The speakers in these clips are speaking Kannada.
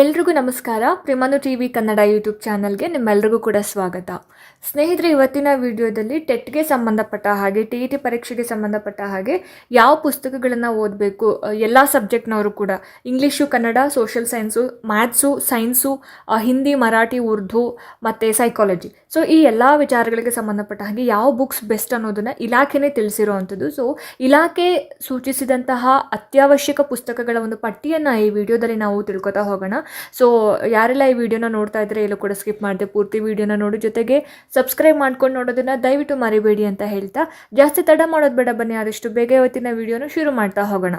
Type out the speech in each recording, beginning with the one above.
ಎಲ್ರಿಗೂ ನಮಸ್ಕಾರ. ಪ್ರೇಮಾನು ಟಿ ವಿ ಕನ್ನಡ ಯೂಟ್ಯೂಬ್ ಚಾನಲ್ಗೆ ನಿಮ್ಮೆಲ್ರಿಗೂ ಕೂಡ ಸ್ವಾಗತ. ಸ್ನೇಹಿತರೆ, ಇವತ್ತಿನ ವಿಡಿಯೋದಲ್ಲಿ ಟೆಟ್ಗೆ ಸಂಬಂಧಪಟ್ಟ ಹಾಗೆ, ಟಿ ಇ ಟಿ ಪರೀಕ್ಷೆಗೆ ಸಂಬಂಧಪಟ್ಟ ಹಾಗೆ ಯಾವ ಪುಸ್ತಕಗಳನ್ನು ಓದಬೇಕು ಎಲ್ಲ ಸಬ್ಜೆಕ್ಟ್ನವರು ಕೂಡ, English, Kannada social science maths science Hindi, Marathi, Urdu ಮತ್ತು ಸೈಕಾಲಜಿ ಸೊ ಈ ಎಲ್ಲ ವಿಚಾರಗಳಿಗೆ ಸಂಬಂಧಪಟ್ಟ ಹಾಗೆ ಯಾವ ಬುಕ್ಸ್ ಬೆಸ್ಟ್ ಅನ್ನೋದನ್ನು ಇಲಾಖೆನೇ ತಿಳಿಸಿರುವಂಥದ್ದು. ಸೊ ಇಲಾಖೆ ಸೂಚಿಸಿದಂತಹ ಅತ್ಯವಶ್ಯಕ ಪುಸ್ತಕಗಳ ಒಂದು ಪಟ್ಟಿಯನ್ನು ಈ ವಿಡಿಯೋದಲ್ಲಿ ನಾವು ತಿಳ್ಕೊತಾ ಹೋಗೋಣ. ಸೊ ಯಾರೆಲ್ಲ ಈ ವಿಡಿಯೋನ ನೋಡ್ತಾ ಇದ್ರೆ ಎಲ್ಲೂ ಕೂಡ ಸ್ಕಿಪ್ ಮಾಡಿದೆ, ಪೂರ್ತಿ ವಿಡಿಯೋನ ನೋಡಿ. ಜೊತೆಗೆ ಸಬ್ಸ್ಕ್ರೈಬ್ ಮಾಡ್ಕೊಂಡು ನೋಡೋದನ್ನ ದಯವಿಟ್ಟು ಮರಿಬೇಡಿ ಅಂತ ಹೇಳ್ತಾ. ಜಾಸ್ತಿ ತಡ ಮಾಡೋದು ಬೇಡ ಬನ್ನಿ, ಆದಷ್ಟು ಬೇಗ ಇವತ್ತಿನ ವಿಡಿಯೋನ ಶುರು ಮಾಡ್ತಾ ಹೋಗೋಣ.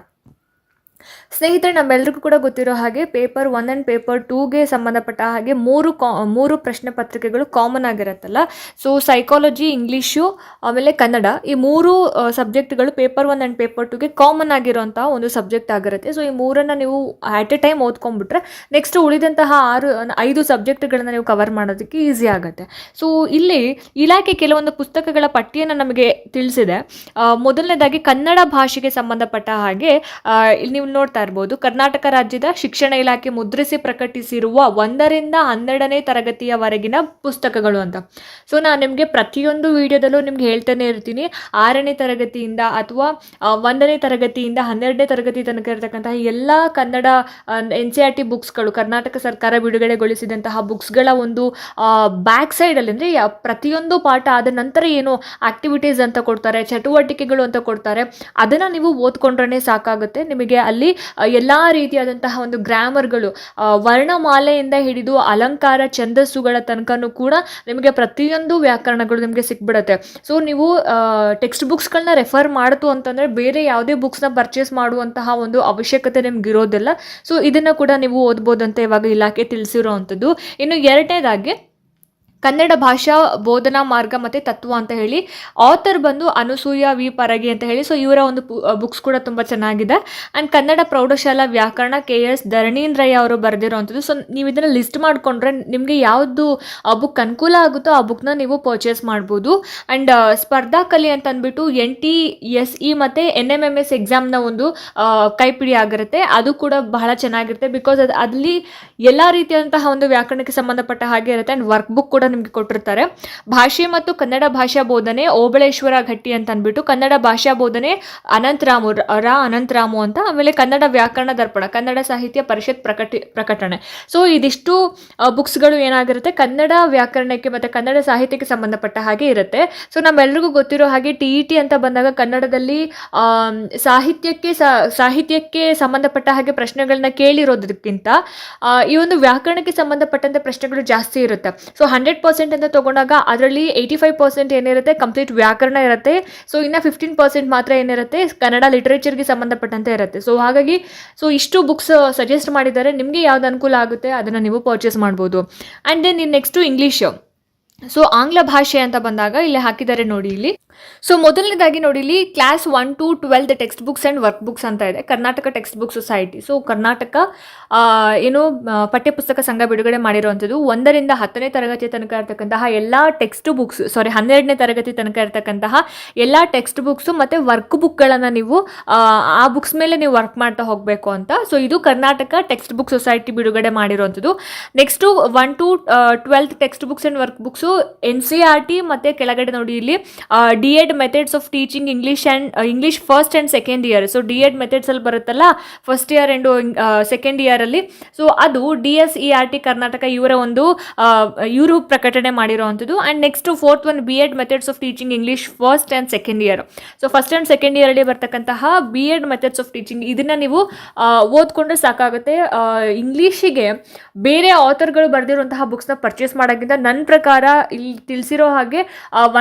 ಸ್ನೇಹಿತರೆ ನಮ್ಮೆಲ್ಲರಿಗೂ ಕೂಡ ಗೊತ್ತಿರೋ ಹಾಗೆ ಪೇಪರ್ ಒನ್ ಆ್ಯಂಡ್ ಪೇಪರ್ ಟೂಗೆ ಸಂಬಂಧಪಟ್ಟ ಹಾಗೆ ಮೂರು ಕಾ ಮೂರು ಪ್ರಶ್ನೆ ಪತ್ರಿಕೆಗಳು ಕಾಮನ್ ಆಗಿರುತ್ತಲ್ಲ. ಸೊ ಸೈಕಾಲಜಿ ಇಂಗ್ಲೀಷು ಆಮೇಲೆ ಕನ್ನಡ ಈ ಮೂರು ಸಬ್ಜೆಕ್ಟ್ಗಳು ಪೇಪರ್ ಒನ್ ಆ್ಯಂಡ್ ಪೇಪರ್ ಟೂಗೆ ಕಾಮನ್ ಆಗಿರೋಂಥ ಒಂದು ಸಬ್ಜೆಕ್ಟ್ ಆಗಿರುತ್ತೆ. ಸೊ ಈ ಮೂರನ್ನು ನೀವು ಆ್ಯಟ್ ಎ ಟೈಮ್ ಓದ್ಕೊಂಡ್ಬಿಟ್ರೆ ನೆಕ್ಸ್ಟ್ ಉಳಿದಂತಹ ಆರು, ಐದು ಸಬ್ಜೆಕ್ಟ್ಗಳನ್ನು ನೀವು ಕವರ್ ಮಾಡೋದಕ್ಕೆ ಈಸಿ ಆಗುತ್ತೆ. ಸೊ ಇಲ್ಲಿ ಇಲಾಖೆ ಕೆಲವೊಂದು ಪುಸ್ತಕಗಳ ಪಟ್ಟಿಯನ್ನು ನಮಗೆ ತಿಳಿಸಿದೆ. ಮೊದಲನೇದಾಗಿ ಕನ್ನಡ ಭಾಷೆಗೆ ಸಂಬಂಧಪಟ್ಟ ಹಾಗೆ ಇಲ್ಲಿ ನೋಡ್ತಾ ಇರ್ಬೋದು. ಕರ್ನಾಟಕ ರಾಜ್ಯದ ಶಿಕ್ಷಣ ಇಲಾಖೆ ಮುದ್ರಿಸಿ ಪ್ರಕಟಿಸಿರುವ ಒಂದರಿಂದ ಹನ್ನೆರಡನೇ ತರಗತಿಯವರೆಗಿನ ಪುಸ್ತಕಗಳು ಅಂತ. ಸೊ ನಾನು ನಿಮಗೆ ಪ್ರತಿಯೊಂದು ವಿಡಿಯೋದಲ್ಲೂ ನಿಮ್ಗೆ ಹೇಳ್ತಾನೆ ಇರ್ತೀನಿ. ಆರನೇ ತರಗತಿಯಿಂದ ಅಥವಾ ಒಂದನೇ ತರಗತಿಯಿಂದ ಹನ್ನೆರಡನೇ ತರಗತಿ ತನಕ ಇರತಕ್ಕಂತಹ ಎಲ್ಲ Kannada N C R T ಬುಕ್ಸ್ಗಳು Karnataka ಸರ್ಕಾರ ಬಿಡುಗಡೆಗೊಳಿಸಿದಂತಹ ಬುಕ್ಸ್ಗಳ ಒಂದು ಬ್ಯಾಕ್ ಸೈಡಲ್ಲಿ ಅಂದರೆ ಪ್ರತಿಯೊಂದು ಪಾಠ ಆದ ನಂತರ ಏನು ಆಕ್ಟಿವಿಟೀಸ್ ಅಂತ ಕೊಡ್ತಾರೆ, ಚಟುವಟಿಕೆಗಳು ಅಂತ ಕೊಡ್ತಾರೆ, ಅದನ್ನು ನೀವು ಓದ್ಕೊಂಡ್ರೆ ಸಾಕಾಗುತ್ತೆ. ನಿಮಗೆ ಅಲ್ಲಿ ಎಲ್ಲ ರೀತಿಯಾದಂತಹ ಒಂದು ಗ್ರಾಮರ್ಗಳು ವರ್ಣಮಾಲೆಯಿಂದ ಹಿಡಿದು ಅಲಂಕಾರ ಛಂದಸ್ಸುಗಳ ತನಕನೂ ಕೂಡ ನಿಮಗೆ ಪ್ರತಿಯೊಂದು ವ್ಯಾಕರಣಗಳು ನಿಮಗೆ ಸಿಕ್ಬಿಡುತ್ತೆ. ಸೊ ನೀವು ಟೆಕ್ಸ್ಟ್ ಬುಕ್ಸ್ಗಳನ್ನ ರೆಫರ್ ಮಾಡ್ತು ಅಂತಂದರೆ ಬೇರೆ ಯಾವುದೇ ಬುಕ್ಸ್ನ ಪರ್ಚೇಸ್ ಮಾಡುವಂತಹ ಒಂದು ಅವಶ್ಯಕತೆ ನಿಮ್ಗೆ ಇರೋದಿಲ್ಲ. ಸೊ ಇದನ್ನು ಕೂಡ ನೀವು ಓದ್ಬೋದಂತ ಇವಾಗ ಇಲಾಖೆ ತಿಳಿಸಿರೋ ಅಂಥದ್ದು ಇನ್ನು ಎರಡನೇದಾಗಿ ಕನ್ನಡ ಭಾಷಾ ಬೋಧನಾ ಮಾರ್ಗ ಮತ್ತು ತತ್ವ ಅಂತ ಹೇಳಿ ಆಥರ್ ಬಂದು ಅನುಸೂಯ ವಿ ಪರಗಿ ಅಂತ ಹೇಳಿ. ಸೊ ಇವರ ಒಂದು ಬುಕ್ಸ್ ಕೂಡ ತುಂಬ ಚೆನ್ನಾಗಿದೆ. ಆ್ಯಂಡ್ ಕನ್ನಡ ಪ್ರೌಢಶಾಲಾ ವ್ಯಾಕರಣ ಕೆ ಎಸ್ ಧರಣೀಂದ್ರಯ್ಯ ಅವರು ಬರೆದಿರೋವಂಥದ್ದು. ಸೊ ನೀವು ಇದನ್ನು ಲಿಸ್ಟ್ ಮಾಡಿಕೊಂಡ್ರೆ ನಿಮಗೆ ಯಾವುದು ಆ ಬುಕ್ ಅನುಕೂಲ ಆಗುತ್ತೋ ಆ ಬುಕ್ನ ನೀವು ಪರ್ಚೇಸ್ ಮಾಡ್ಬೋದು. ಆ್ಯಂಡ್ ಸ್ಪರ್ಧಾ ಕಲಿ ಅಂತ ಅಂದ್ಬಿಟ್ಟು ಎನ್ ಟಿ ಎಸ್ ಇ ಮತ್ತು ಎನ್ ಎಂ ಎಂ ಎಸ್ ಎಕ್ಸಾಮ್ನ ಒಂದು ಕೈಪಿಡಿ ಆಗಿರುತ್ತೆ. ಅದು ಕೂಡ ಬಹಳ ಚೆನ್ನಾಗಿರುತ್ತೆ ಬಿಕಾಸ್ ಅದು, ಅಲ್ಲಿ ಎಲ್ಲ ರೀತಿಯಾದಂತಹ ಒಂದು ವ್ಯಾಕರಣಕ್ಕೆ ಸಂಬಂಧಪಟ್ಟ ಹಾಗೆ ಇರುತ್ತೆ. ಆ್ಯಂಡ್ ವರ್ಕ್ ಬುಕ್ ಕೂಡ ನಿಮಗೆ ಕೊಟ್ಟಿರ್ತಾರೆ. ಭಾಷೆ ಮತ್ತು ಕನ್ನಡ ಭಾಷಾ ಬೋಧನೆ ಓಬಳೇಶ್ವರ ಘಟ್ಟಿ ಅಂತ ಅಂದ್ಬಿಟ್ಟು ಕನ್ನಡ ಭಾಷಾ ಬೋಧನೆ ಅನಂತರಾಮು, ರ- ಅನಂತರಾಮು ಅಂತ, ಆಮೇಲೆ ಕನ್ನಡ ವ್ಯಾಕರಣ ದರ್ಪಣ, ಕನ್ನಡ ಸಾಹಿತ್ಯ ಪರಿಷತ್ ಪ್ರಕಟಿ, ಪ್ರಕಟಣೆ. ಸೊ ಇದಿಷ್ಟು ಬುಕ್ಸ್ಗಳು ಏನಾಗಿರುತ್ತೆ? ಕನ್ನಡ ವ್ಯಾಕರಣಕ್ಕೆ ಮತ್ತು ಕನ್ನಡ ಸಾಹಿತ್ಯಕ್ಕೆ ಸಂಬಂಧಪಟ್ಟ ಹಾಗೆ ಇರುತ್ತೆ. ಸೊ ನಮ್ಮೆಲ್ರಿಗೂ ಗೊತ್ತಿರೋ ಹಾಗೆ ಟಿ ಇ ಟಿ ಅಂತ ಬಂದಾಗ ಕನ್ನಡದಲ್ಲಿ ಸಾಹಿತ್ಯಕ್ಕೆ ಸಾಹಿತ್ಯಕ್ಕೆ ಸಂಬಂಧಪಟ್ಟ ಹಾಗೆ ಪ್ರಶ್ನೆಗಳನ್ನ ಕೇಳಿರೋದಕ್ಕಿಂತ ಈ ಒಂದು ವ್ಯಾಕರಣಕ್ಕೆ ಸಂಬಂಧಪಟ್ಟಂತೆ ಪ್ರಶ್ನೆಗಳು ಜಾಸ್ತಿ ಇರುತ್ತೆ. ಸೊ ಹಂಡ್ರೆಡ್ ಪರ್ಸೆಂಟ್ ಅಂತ ತಗೊಂಡಾಗ ಅದರಲ್ಲಿ ಏಯ್ಟಿ ಫೈವ್ ಪರ್ಸೆಂಟ್ ಏನಿರುತ್ತೆ, ಕಂಪ್ಲೀಟ್ ವ್ಯಾಕರಣ ಇರುತ್ತೆ. ಸೊ ಇನ್ನು ಫಿಫ್ಟೀನ್ ಪರ್ಸೆಂಟ್ ಮಾತ್ರ ಏನಿರುತ್ತೆ, ಕನ್ನಡ ಲಿಟ್ರೇಚರ್ಗೆ ಸಂಬಂಧಪಟ್ಟಂತೆ ಇರುತ್ತೆ. ಸೊ ಹಾಗಾಗಿ ಸೊ ಇಷ್ಟು ಬುಕ್ಸ್ ಸಜೆಸ್ಟ್ ಮಾಡಿದ್ದಾರೆ. ನಿಮಗೆ ಯಾವ್ದು ಅನುಕೂಲ ಆಗುತ್ತೆ, ಅದನ್ನು ನೀವು ಪರ್ಚೇಸ್ ಮಾಡ್ಬೋದು. And then next English so ಆಂಗ್ಲ ಭಾಷೆ ಅಂತ ಬಂದಾಗ, ಇಲ್ಲಿ ಹಾಕಿದ್ದಾರೆ ನೋಡಿ ಇಲ್ಲಿ. ಸೊ ಮೊದಲನೇದಾಗಿ ನೋಡಿ ಇಲ್ಲಿ class one to twelfth text books and work books ಅಂತ ಇದೆ. Karnataka text book society so Karnataka ಏನು ಪಠ್ಯಪುಸ್ತಕ ಸಂಘ ಬಿಡುಗಡೆ ಮಾಡಿರುವಂಥದ್ದು ಒಂದರಿಂದ ಹತ್ತನೇ ತರಗತಿ ತನಕ ಇರತಕ್ಕಂತಹ ಎಲ್ಲ ಟೆಕ್ಸ್ಟ್ ಬುಕ್ಸ್ ಸಾರಿ ಹನ್ನೆರಡನೇ ತರಗತಿ ತನಕ ಇರತಕ್ಕಂತಹ ಎಲ್ಲ ಟೆಕ್ಸ್ಟ್ ಬುಕ್ಸು ಮತ್ತು ವರ್ಕ್ ಬುಕ್ಗಳನ್ನು ನೀವು ಆ, ಬುಕ್ಸ್ ಮೇಲೆ ನೀವು ವರ್ಕ್ ಮಾಡ್ತಾ ಹೋಗಬೇಕು ಅಂತ. ಸೊ ಇದು ಕರ್ನಾಟಕ ಟೆಕ್ಸ್ಟ್ ಬುಕ್ ಸೊಸೈಟಿ ಬಿಡುಗಡೆ ಮಾಡಿರುವಂಥದ್ದು. Next one to twelfth text books and work books N C R T ಮತ್ತು ಕೆಳಗಡೆ ನೋಡಿ ಇಲ್ಲಿ D Ed methods of teaching English and English first and second year so D Ed ಮೆಥಡ್ಸಲ್ಲಿ ಬರುತ್ತಲ್ಲ ಫಸ್ಟ್ ಇಯರ್ ಆ್ಯಂಡ್ ಸೆಕೆಂಡ್ ಇಯರಲ್ಲಿ ಸೊ ಅದು D S E R T Karnataka ಇವರ ಒಂದು ಇವರು ಪ್ರಕಟಣೆ ಮಾಡಿರೋವಂಥದ್ದು. And next fourth one B Ed methods of teaching English first and second year so first and second ಇಯರಲ್ಲಿ ಬರ್ತಕ್ಕಂತಹ B Ed methods of teaching ಇದನ್ನು ನೀವು ಓದ್ಕೊಂಡ್ರೆ ಸಾಕಾಗುತ್ತೆ. ಇಂಗ್ಲೀಷಿಗೆ ಬೇರೆ ಆಥರ್ಗಳು ಬರೆದಿರುವಂತಹ ಬುಕ್ಸ್ನ ಪರ್ಚೇಸ್ ಮಾಡೋಕ್ಕಿಂತ ನನ್ನ ಪ್ರಕಾರ ಇಲ್ಲಿ ತಿಳಿಸಿರೋ ಹಾಗೆ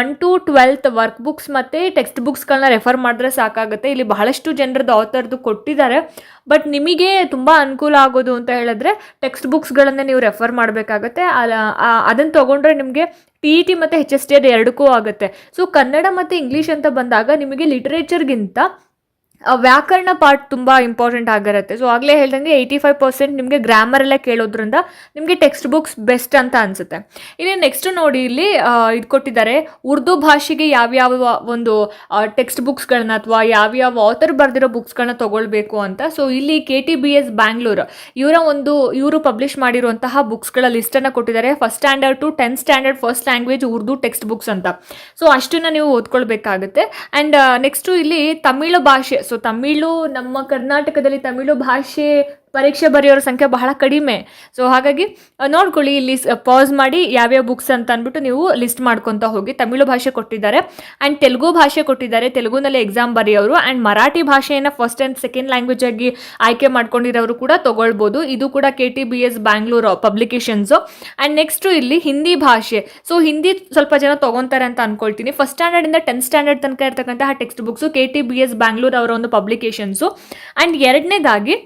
one to twelfth work books ಮತ್ತು ಟೆಕ್ಸ್ಟ್ ಬುಕ್ಸ್ಗಳನ್ನ ರೆಫರ್ ಮಾಡಿದ್ರೆ ಸಾಕಾಗುತ್ತೆ. ಇಲ್ಲಿ ಬಹಳಷ್ಟು ಜನರದ್ದು ಆಥರ್ದು ಕೊಟ್ಟಿದ್ದಾರೆ. ಬಟ್ ನಿಮಗೆ ತುಂಬ ಅನುಕೂಲ ಆಗೋದು ಅಂತ ಹೇಳಿದ್ರೆ ಟೆಕ್ಸ್ಟ್ ಬುಕ್ಸ್ಗಳನ್ನೇ ನೀವು ರೆಫರ್ ಮಾಡಬೇಕಾಗತ್ತೆ. ಅದನ್ನು ತೊಗೊಂಡ್ರೆ ನಿಮಗೆ ಟಿ ಇ ಟಿ ಮತ್ತು ಎಚ್ ಎಸ್ ಟಿ ಅದು ಎರಡಕ್ಕೂ ಆಗುತ್ತೆ. ಸೊ ಕನ್ನಡ ಮತ್ತು ಇಂಗ್ಲೀಷ್ ಅಂತ ಬಂದಾಗ ನಿಮಗೆ ಲಿಟ್ರೇಚರ್ಗಿಂತ ವ್ಯಾಕರಣ ಪಾರ್ಟ್ ತುಂಬ ಇಂಪಾರ್ಟೆಂಟ್ ಆಗಿರುತ್ತೆ. ಸೊ ಆಗಲೇ ಹೇಳ್ದಂಗೆ ಏಯ್ಟಿ ಫೈವ್ ಪರ್ಸೆಂಟ್ ನಿಮಗೆ ಗ್ರಾಮರೆಲ್ಲ ಕೇಳೋದ್ರಿಂದ ನಿಮಗೆ ಟೆಕ್ಸ್ಟ್ ಬುಕ್ಸ್ ಬೆಸ್ಟ್ ಅಂತ ಅನಿಸುತ್ತೆ. ಇಲ್ಲಿ ನೆಕ್ಸ್ಟ್ ನೋಡಿ ಇಲ್ಲಿ ಇದು ಕೊಟ್ಟಿದ್ದಾರೆ. ಉರ್ದು ಭಾಷೆಗೆ ಯಾವ್ಯಾವ ಒಂದು ಟೆಕ್ಸ್ಟ್ ಬುಕ್ಸ್ಗಳನ್ನ ಅಥವಾ ಯಾವ್ಯಾವ ಆಥರ್ ಬರೆದಿರೋ ಬುಕ್ಸ್ಗಳನ್ನ ತೊಗೊಳ್ಬೇಕು ಅಂತ. ಸೊ ಇಲ್ಲಿ K T B S Bangalore ಇವರ ಒಂದು, ಇವರು ಪಬ್ಲಿಷ್ ಮಾಡಿರುವಂತಹ ಬುಕ್ಸ್ಗಳ ಲಿಸ್ಟನ್ನು ಕೊಟ್ಟಿದ್ದಾರೆ. First standard to tenth standard first language Urdu text books ಅಂತ. ಸೊ ಅಷ್ಟನ್ನು ನೀವು ಓದ್ಕೊಳ್ಬೇಕಾಗುತ್ತೆ. ಆ್ಯಂಡ್ ನೆಕ್ಸ್ಟು ಇಲ್ಲಿ ತಮಿಳು ಭಾಷೆ ಸೊ ತಮಿಳು ನಮ್ಮ ಕರ್ನಾಟಕದಲ್ಲಿ ತಮಿಳು ಭಾಷೆ ಪರೀಕ್ಷೆ ಬರೆಯೋರ ಸಂಖ್ಯೆ ಬಹಳ ಕಡಿಮೆ. ಸೊ ಹಾಗಾಗಿ ನೋಡ್ಕೊಳ್ಳಿ, ಇಲ್ಲಿ ಪಾಸ್ ಮಾಡಿ, ಯಾವ್ಯಾವ ಬುಕ್ಸ್ ಅಂತ ಅಂದ್ಬಿಟ್ಟು ನೀವು ಲಿಸ್ಟ್ ಮಾಡ್ಕೊತ ಹೋಗಿ. ತಮಿಳು ಭಾಷೆ ಕೊಟ್ಟಿದ್ದಾರೆ. ಆ್ಯಂಡ್ ತೆಲುಗು ಭಾಷೆ ಕೊಟ್ಟಿದ್ದಾರೆ. ತೆಲುಗುನಲ್ಲಿ ಎಕ್ಸಾಮ್ ಬರೆಯೋರು. ಆ್ಯಂಡ್ ಮರಾಠಿ ಭಾಷೆಯನ್ನು ಫಸ್ಟ್ ಆ್ಯಂಡ್ ಸೆಕೆಂಡ್ ಲ್ಯಾಂಗ್ವೇಜ್ ಆಗಿ ಆಯ್ಕೆ ಮಾಡ್ಕೊಂಡಿರೋರು ಕೂಡ ತೊಗೊಳ್ಬೋದು. ಇದು ಕೂಡ K T B S Bangalore publications and next ಇಲ್ಲಿ ಹಿಂದಿ ಭಾಷೆ. ಸೊ ಹಿಂದಿ ಸ್ವಲ್ಪ ಜನ ತೊಗೊತಾರೆ ಅಂತ ಅನ್ಕೊಳ್ತೀನಿ. ಫಸ್ಟ್ ಸ್ಟ್ಯಾಂಡರ್ಡಿಂದ ಟೆಂತ್ ಸ್ಟ್ಯಾಂಡರ್ಡ್ ತನಕ ಇರ್ತಕ್ಕಂತಹ text books K T B S Bangalore ಅವರ ಒಂದು ಪಬ್ಲಿಕೇಶನ್ಸು ಆ್ಯಂಡ್ ಎರಡನೇದಾಗಿ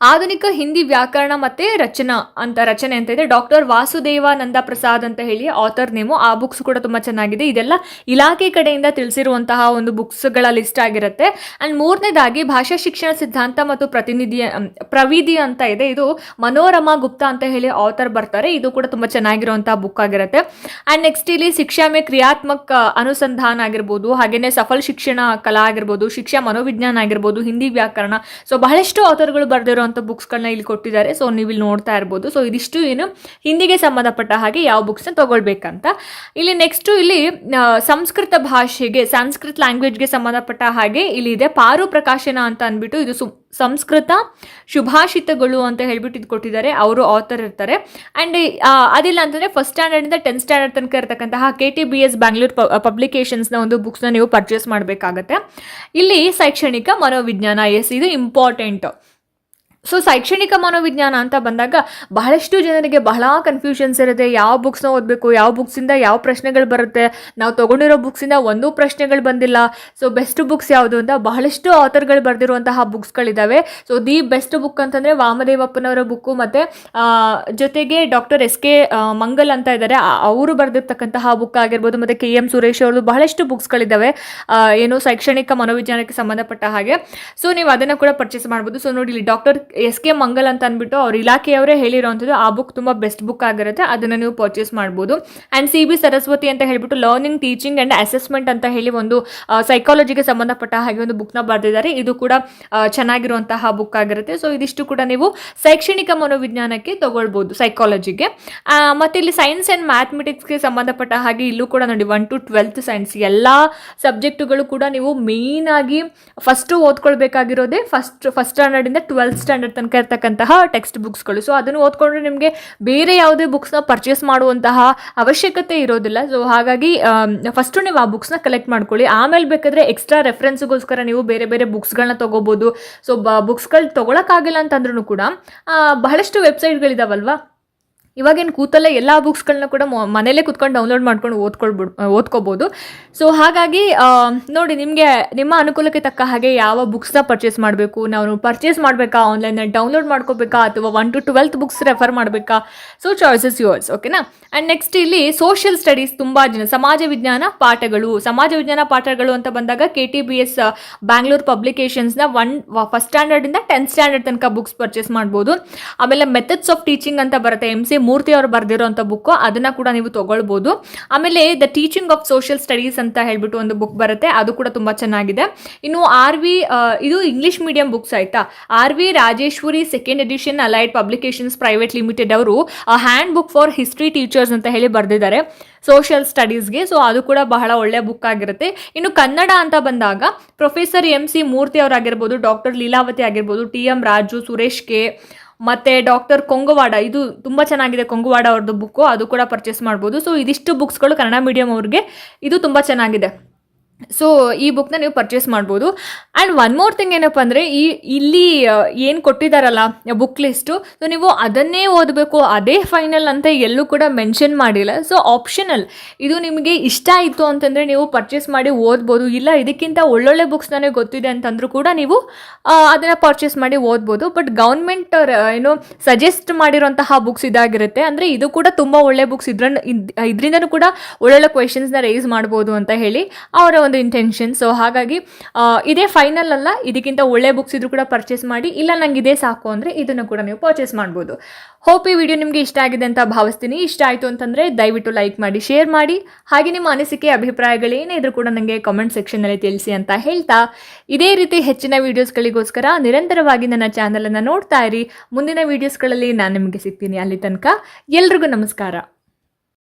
ಆಧುನಿಕ ಹಿಂದಿ ವ್ಯಾಕರಣ ಮತ್ತೆ ರಚನಾ ಅಂತ ರಚನೆ ಅಂತ ಇದೆ. ಡಾಕ್ಟರ್ ವಾಸುದೇವಾನಂದ ಪ್ರಸಾದ್ ಅಂತ ಹೇಳಿ ಆಥರ್ ನೇಮು. ಆ ಬುಕ್ಸ್ ಕೂಡ ತುಂಬ ಚೆನ್ನಾಗಿದೆ. ಇದೆಲ್ಲ ಇಲಾಖೆ ಕಡೆಯಿಂದ ತಿಳಿಸಿರುವಂತಹ ಒಂದು ಬುಕ್ಸ್ಗಳ ಲಿಸ್ಟ್ ಆಗಿರುತ್ತೆ. ಆ್ಯಂಡ್ ಮೂರನೇದಾಗಿ ಭಾಷಾ ಶಿಕ್ಷಣ ಸಿದ್ಧಾಂತ ಮತ್ತು ಪ್ರತಿನಿಧಿ ಪ್ರವೀಧಿ ಅಂತ ಇದೆ. ಇದು ಮನೋರಮಾ ಗುಪ್ತಾ ಅಂತ ಹೇಳಿ ಆಥರ್ ಬರ್ತಾರೆ. ಇದು ಕೂಡ ತುಂಬ ಚೆನ್ನಾಗಿರುವಂತಹ ಬುಕ್ ಆಗಿರುತ್ತೆ. ಆ್ಯಂಡ್ ನೆಕ್ಸ್ಟ್ ಇಲ್ಲಿ ಶಿಕ್ಷಾ ಮೇ ಕ್ರಿಯಾತ್ಮಕ ಅನುಸಂಧಾನ ಆಗಿರ್ಬೋದು ಹಾಗೆಯೇ ಸಫಲ ಶಿಕ್ಷಣ ಕಲಾ ಆಗಿರ್ಬೋದು, ಶಿಕ್ಷಾ ಮನೋವಿಜ್ಞಾನ ಆಗಿರ್ಬೋದು, ಹಿಂದಿ ವ್ಯಾಕರಣ. ಸೊ ಬಹಳಷ್ಟು ಆಥರ್ಗಳು ಬರೆದಿರುವಂಥ ಬುಕ್ಸ್ಗಳನ್ನ ಇಲ್ಲಿ ಕೊಟ್ಟಿದ್ದಾರೆ. ಸೊ ನೀವು ಇಲ್ಲಿ ನೋಡ್ತಾ ಇರ್ಬೋದು. ಸೊ ಇದಿಷ್ಟು ಏನು ಹಿಂದಿಗೆ ಸಂಬಂಧಪಟ್ಟ ಹಾಗೆ ಯಾವ ಬುಕ್ಸ್ನ ತೊಗೊಳ್ಬೇಕಂತ. ಇಲ್ಲಿ ನೆಕ್ಸ್ಟು ಇಲ್ಲಿ ಸಂಸ್ಕೃತ ಭಾಷೆಗೆ, ಸಂಸ್ಕೃತ ಲ್ಯಾಂಗ್ವೇಜ್ಗೆ ಸಂಬಂಧಪಟ್ಟ ಹಾಗೆ ಇಲ್ಲಿ ಇದೆ. ಪಾರು ಪ್ರಕಾಶನ ಅಂತ ಅಂದ್ಬಿಟ್ಟು ಇದು ಸಂಸ್ಕೃತ ಶುಭಾಷಿತಗಳು ಅಂತ ಹೇಳ್ಬಿಟ್ಟು ಇದು ಕೊಟ್ಟಿದ್ದಾರೆ. ಅವರು ಆಥರ್ ಇರ್ತಾರೆ. ಆ್ಯಂಡ್ ಅದಿಲ್ಲ ಅಂತಂದರೆ ಫಸ್ಟ್ ಸ್ಟ್ಯಾಂಡರ್ಡಿಂದ ಟೆಂತ್ ಸ್ಟ್ಯಾಂಡರ್ಡ್ ತನಕ ಇರತಕ್ಕಂತಹ K T B S Bangalore ಪಬ್ಲಿಕೇಶನ್ಸ್ನ ಒಂದು ಬುಕ್ಸ್ನ ನೀವು ಪರ್ಚೇಸ್ ಮಾಡಬೇಕಾಗತ್ತೆ. ಇಲ್ಲಿ ಶೈಕ್ಷಣಿಕ ಮನೋವಿಜ್ಞಾನ ಎಸ್ ಇದು ಇಂಪಾರ್ಟೆಂಟ್ ಸೊ ಶೈಕ್ಷಣಿಕ ಮನೋವಿಜ್ಞಾನ ಅಂತ ಬಂದಾಗ ಬಹಳಷ್ಟು ಜನರಿಗೆ ಬಹಳ ಕನ್ಫ್ಯೂಷನ್ಸ್ ಇರುತ್ತೆ. ಯಾವ ಬುಕ್ಸ್ನ ಓದಬೇಕು, ಯಾವ ಬುಕ್ಸಿಂದ ಯಾವ ಪ್ರಶ್ನೆಗಳು ಬರುತ್ತೆ. ನಾವು ತೊಗೊಂಡಿರೋ ಬುಕ್ಸಿಂದ ಒಂದೂ ಪ್ರಶ್ನೆಗಳು ಬಂದಿಲ್ಲ. ಸೊ ಬೆಸ್ಟ್ ಬುಕ್ಸ್ ಯಾವುದು ಅಂತ ಬಹಳಷ್ಟು ಆಥರ್ಗಳು ಬರೆದಿರುವಂತಹ ಬುಕ್ಸ್ಗಳಿದ್ದಾವೆ ಸೊ ದಿ ಬೆಸ್ಟ್ ಬುಕ್ ಅಂತಂದರೆ ವಾಮದೇವಪ್ಪನವರ ಬುಕ್ಕು ಮತ್ತು ಜೊತೆಗೆ ಡಾಕ್ಟರ್ ಎಸ್ ಕೆ ಮಂಗಲ್ ಅಂತ ಇದ್ದಾರೆ ಅವರು ಬರೆದಿರ್ತಕ್ಕಂತಹ ಬುಕ್ ಆಗಿರ್ಬೋದು ಮತ್ತು ಕೆ ಎಂ ಸುರೇಶ್ ಅವ್ರದ್ದು ಬಹಳಷ್ಟು ಬುಕ್ಸ್ಗಳಿದ್ದಾವೆ ಏನು ಶೈಕ್ಷಣಿಕ ಮನೋವಿಜ್ಞಾನಕ್ಕೆ ಸಂಬಂಧಪಟ್ಟ ಹಾಗೆ. ಸೊ ನೀವು ಅದನ್ನು ಕೂಡ ಪರ್ಚೇಸ್ ಮಾಡ್ಬೋದು. ಸೊ ನೋಡಿ ಡಾಕ್ಟರ್ ಎಸ್ ಕೆ ಮಂಗಲ್ ಅಂತ ಅಂದ್ಬಿಟ್ಟು ಅವ್ರ ಇಲಾಖೆಯವರೇ ಹೇಳಿರೋವಂಥದ್ದು ಆ ಬುಕ್ ತುಂಬ ಬೆಸ್ಟ್ ಬುಕ್ ಆಗಿರುತ್ತೆ. ಅದನ್ನು ನೀವು ಪರ್ಚೇಸ್ ಮಾಡ್ಬೋದು. ಆ್ಯಂಡ್ ಸಿ ಬಿ ಸರಸ್ವತಿ ಅಂತ ಹೇಳಿಬಿಟ್ಟು ಲರ್ನಿಂಗ್ ಟೀಚಿಂಗ್ ಆ್ಯಂಡ್ ಅಸೆಸ್ಮೆಂಟ್ ಅಂತ ಹೇಳಿ ಒಂದು ಸೈಕಾಲಜಿಗೆ ಸಂಬಂಧಪಟ್ಟ ಹಾಗೆ ಒಂದು ಬುಕ್ನ ಬರೆದಿದ್ದಾರೆ. ಇದು ಕೂಡ ಚೆನ್ನಾಗಿರುವಂತಹ ಬುಕ್ ಆಗಿರುತ್ತೆ. ಸೊ ಇದಿಷ್ಟು ಕೂಡ ನೀವು ಶೈಕ್ಷಣಿಕ ಮನೋವಿಜ್ಞಾನಕ್ಕೆ ತಗೊಳ್ಬೋದು ಸೈಕಾಲಜಿಗೆ ಮತ್ತು ಇಲ್ಲಿ ಸೈನ್ಸ್ ಆ್ಯಂಡ್ ಮ್ಯಾಥಮೆಟಿಕ್ಸ್ಗೆ ಸಂಬಂಧಪಟ್ಟ ಹಾಗೆ ಇಲ್ಲೂ ಕೂಡ ನೋಡಿ ಒನ್ ಟು ಟ್ವೆಲ್ತ್ ಸೈನ್ಸ್ ಎಲ್ಲ ಸಬ್ಜೆಕ್ಟುಗಳು ಕೂಡ ನೀವು ಮೇಯ್ನ್ ಆಗಿ ಫಸ್ಟು ಓದ್ಕೊಳ್ಬೇಕಾಗಿರೋದೇ ಫಸ್ಟ್ ಫಸ್ಟ್ ಸ್ಟ್ಯಾಂಡರ್ಡಿಂದ ಟ್ವೆಲ್ತ್ ಸ್ಟ್ಯಾಂಡರ್ಡ್ ತನಕ ಇರ್ತಕ್ಕಂತಹ ಟೆಕ್ಸ್ಟ್ ಬುಕ್ಸ್ಗಳು ಸೊ ಅದನ್ನು ಓದ್ಕೊಂಡ್ರೆ ನಿಮಗೆ ಬೇರೆ ಯಾವುದೇ ಬುಕ್ಸ್ನ ಪರ್ಚೇಸ್ ಮಾಡುವಂತಹ ಅವಶ್ಯಕತೆ ಇರೋದಿಲ್ಲ. ಸೊ ಹಾಗಾಗಿ ಫಸ್ಟು ನೀವು ಆ ಬುಕ್ಸ್ನ ಕಲೆಕ್ಟ್ ಮಾಡ್ಕೊಳ್ಳಿ. ಆಮೇಲೆ ಬೇಕಾದರೆ ಎಕ್ಸ್ಟ್ರಾ ರೆಫರೆನ್ಸ್ಗೋಸ್ಕರ ನೀವು ಬೇರೆ ಬೇರೆ ಬುಕ್ಸ್ಗಳನ್ನ ತೊಗೋಬೋದು. ಸೊ ಬುಕ್ಸ್ಗಳು ತೊಗೊಳಕ್ಕಾಗಿಲ್ಲ ಅಂತಂದ್ರೂ ಕೂಡ ಬಹಳಷ್ಟು ವೆಬ್ಸೈಟ್ಗಳಿದಾವಲ್ವಾ ಇವಾಗೇನು ಕೂತಲ್ಲೇ ಎಲ್ಲ ಬುಕ್ಸ್ಗಳನ್ನ ಕೂಡ ಮನೆಯಲ್ಲೇ ಕುತ್ಕೊಂಡು ಡೌನ್ಲೋಡ್ ಮಾಡ್ಕೊಂಡು ಓದ್ಕೊಳ್ಬಿಡ್ ಓದ್ಕೋಬೋದು. ಸೊ ಹಾಗಾಗಿ ನೋಡಿ ನಿಮಗೆ, ನಿಮ್ಮ ಅನುಕೂಲಕ್ಕೆ ತಕ್ಕ ಹಾಗೆ ಯಾವ ಬುಕ್ಸ್ನ ಪರ್ಚೇಸ್ ಮಾಡಬೇಕು, ನಾವು ಪರ್ಚೇಸ್ ಮಾಡಬೇಕಾ ಆನ್ಲೈನಲ್ಲಿ ಡೌನ್ಲೋಡ್ ಮಾಡ್ಕೋಬೇಕಾ, ಅಥವಾ one to twelfth books refer ಮಾಡಬೇಕಾ? ಸೊ ಚಾಯ್ಸಸ್ ಯುವರ್ಸ್, ಓಕೆನಾ? ಆ್ಯಂಡ್ ನೆಕ್ಸ್ಟ್ ಇಲ್ಲಿ ಸೋಷಿಯಲ್ ಸ್ಟಡೀಸ್ ತುಂಬ ಜನ, ಸಮಾಜ ವಿಜ್ಞಾನ ಪಾಠಗಳು, ಸಮಾಜ ವಿಜ್ಞಾನ ಪಾಠಗಳು ಅಂತ ಬಂದಾಗ K T B S Bangalore ಪಬ್ಲಿಕೇಶನ್ಸ್ನ one first ಸ್ಟ್ಯಾಂಡರ್ಡಿಂದ ಟೆಂತ್ ಸ್ಟ್ಯಾಂಡರ್ಡ್ ತನಕ ಬುಕ್ಸ್ ಪರ್ಚೇಸ್ ಮಾಡ್ಬೋದು. ಆಮೇಲೆ ಮೆಥಡ್ಸ್ ಆಫ್ ಟೀಚಿಂಗ್ ಅಂತ ಬರುತ್ತೆ ಎಂ ಸಿ ಮೂರ್ತಿ ಅವರು ಬರೆದಿರೋಂಥ ಬುಕ್ಕು ಅದನ್ನು ಕೂಡ ನೀವು ತೊಗೊಳ್ಬೋದು. ಆಮೇಲೆ the teaching of social studies ಅಂತ ಹೇಳ್ಬಿಟ್ಟು ಒಂದು ಬುಕ್ ಬರುತ್ತೆ, ಅದು ಕೂಡ ತುಂಬ ಚೆನ್ನಾಗಿದೆ. ಇನ್ನು ಆರ್ ವಿ ಇದು ಇಂಗ್ಲಿಷ್ ಮೀಡಿಯಂ ಬುಕ್ಸ್ ಆಯಿತಾ? R V Rajeshwari second edition allied publications private limited ಅವರು hand book for history teachers ಅಂತ ಹೇಳಿ ಬರೆದಿದ್ದಾರೆ ಸೋಷಿಯಲ್ ಸ್ಟಡೀಸ್ಗೆ ಸೊ ಅದು ಕೂಡ ಬಹಳ ಒಳ್ಳೆಯ ಬುಕ್ ಆಗಿರುತ್ತೆ. ಇನ್ನು ಕನ್ನಡ ಅಂತ ಬಂದಾಗ ಪ್ರೊಫೆಸರ್ ಎಂ ಸಿ ಮೂರ್ತಿ ಅವರಾಗಿರ್ಬೋದು ಡಾಕ್ಟರ್ ಲೀಲಾವತಿ ಆಗಿರ್ಬೋದು T M Raju, Suresh K ಮತ್ತು ಡಾಕ್ಟರ್ ಕೊಂಗವಾಡ ಇದು ತುಂಬ ಚೆನ್ನಾಗಿದೆ ಕೊಂಗವಾಡ ಅವ್ರದ್ದು ಬುಕ್ಕು ಅದು ಕೂಡ ಪರ್ಚೇಸ್ ಮಾಡ್ಬೋದು. ಸೊ ಇದಿಷ್ಟು ಬುಕ್ಸ್ಗಳು ಕನ್ನಡ ಮೀಡಿಯಂ ಅವ್ರಿಗೆ, ಇದು ತುಂಬ ಚೆನ್ನಾಗಿದೆ. ಸೊ ಈ ಬುಕ್ನ ನೀವು ಪರ್ಚೇಸ್ ಮಾಡ್ಬೋದು. ಆ್ಯಂಡ್ ಒನ್ ಮೋರ್ ಥಿಂಗ್ ಏನಪ್ಪ ಅಂದರೆ, ಈ, ಇಲ್ಲಿ ಏನು ಕೊಟ್ಟಿದ್ದಾರಲ್ಲ ಬುಕ್ ಲಿಸ್ಟು ಸೊ ನೀವು ಅದನ್ನೇ ಓದಬೇಕು, ಅದೇ ಫೈನಲ್ ಅಂತ ಎಲ್ಲೂ ಕೂಡ ಮೆನ್ಷನ್ ಮಾಡಿಲ್ಲ. ಸೊ ಆಪ್ಷನಲ್ ಇದು ನಿಮಗೆ ಇಷ್ಟ ಆಯಿತು ಅಂತಂದರೆ ನೀವು ಪರ್ಚೇಸ್ ಮಾಡಿ ಓದ್ಬೋದು. ಇಲ್ಲ, ಇದಕ್ಕಿಂತ ಒಳ್ಳೊಳ್ಳೆ ಬುಕ್ಸ್ ನನಗೆ ಗೊತ್ತಿದೆ ಅಂತಂದರೂ ಕೂಡ ನೀವು ಅದನ್ನು ಪರ್ಚೇಸ್ ಮಾಡಿ ಓದ್ಬೋದು. ಬಟ್ ಗೌರ್ಮೆಂಟ್ ಏನು ಸಜೆಸ್ಟ್ ಮಾಡಿರೋಂತಹ ಬುಕ್ಸ್ ಇದಾಗಿರುತ್ತೆ. ಅಂದರೆ ಇದು ಕೂಡ ತುಂಬ ಒಳ್ಳೆ ಬುಕ್ಸ್ ಇದ್ರ ಇದರಿಂದನೂ ಕೂಡ ಒಳ್ಳೊಳ್ಳೆ ಕ್ವೆಶನ್ಸ್ನ ರೈಸ್ ಮಾಡ್ಬೋದು ಅಂತ ಹೇಳಿ ಅವರ ಒಂದು ಇಂಟೆನ್ಷನ್ ಸೊ ಹಾಗಾಗಿ ಇದೇ ಫೈನಲ್ ಅಲ್ಲ, ಇದಕ್ಕಿಂತ ಒಳ್ಳೆ ಬುಕ್ಸ್ ಇದ್ರೂ ಕೂಡ ಪರ್ಚೇಸ್ ಮಾಡಿ, ಇಲ್ಲ ನಂಗೆ ಇದೇ ಸಾಕು ಅಂದರೆ ಇದನ್ನು ಕೂಡ ನೀವು ಪರ್ಚೇಸ್ ಮಾಡ್ಬೋದು. ಹೋಪ್ ಈ ವಿಡಿಯೋ ನಿಮಗೆ ಇಷ್ಟ ಆಗಿದೆ ಅಂತ ಭಾವಿಸ್ತೀನಿ. ಇಷ್ಟ ಆಯಿತು ಅಂತಂದರೆ ದಯವಿಟ್ಟು ಲೈಕ್ ಮಾಡಿ ಶೇರ್ ಮಾಡಿ. ಹಾಗೆ ನಿಮ್ಮ ಅನಿಸಿಕೆ ಅಭಿಪ್ರಾಯಗಳೇನೇ ಇದ್ರೂ ಕೂಡ ನನಗೆ ಕಾಮೆಂಟ್ ಸೆಕ್ಷನಲ್ಲಿ ತಿಳಿಸಿ ಅಂತ ಹೇಳ್ತಾ. ಇದೇ ರೀತಿ ಹೆಚ್ಚಿನ ವೀಡಿಯೋಸ್ಗಳಿಗೋಸ್ಕರ ನಿರಂತರವಾಗಿ ನನ್ನ ಚಾನಲನ್ನು ನೋಡ್ತಾ ಇರಿ. ಮುಂದಿನ ವೀಡಿಯೋಸ್ಗಳಲ್ಲಿ ನಾನು ನಿಮಗೆ ಸಿಗ್ತೀನಿ ಅಲ್ಲಿ ತನಕ. ಎಲ್ರಿಗೂ ನಮಸ್ಕಾರ.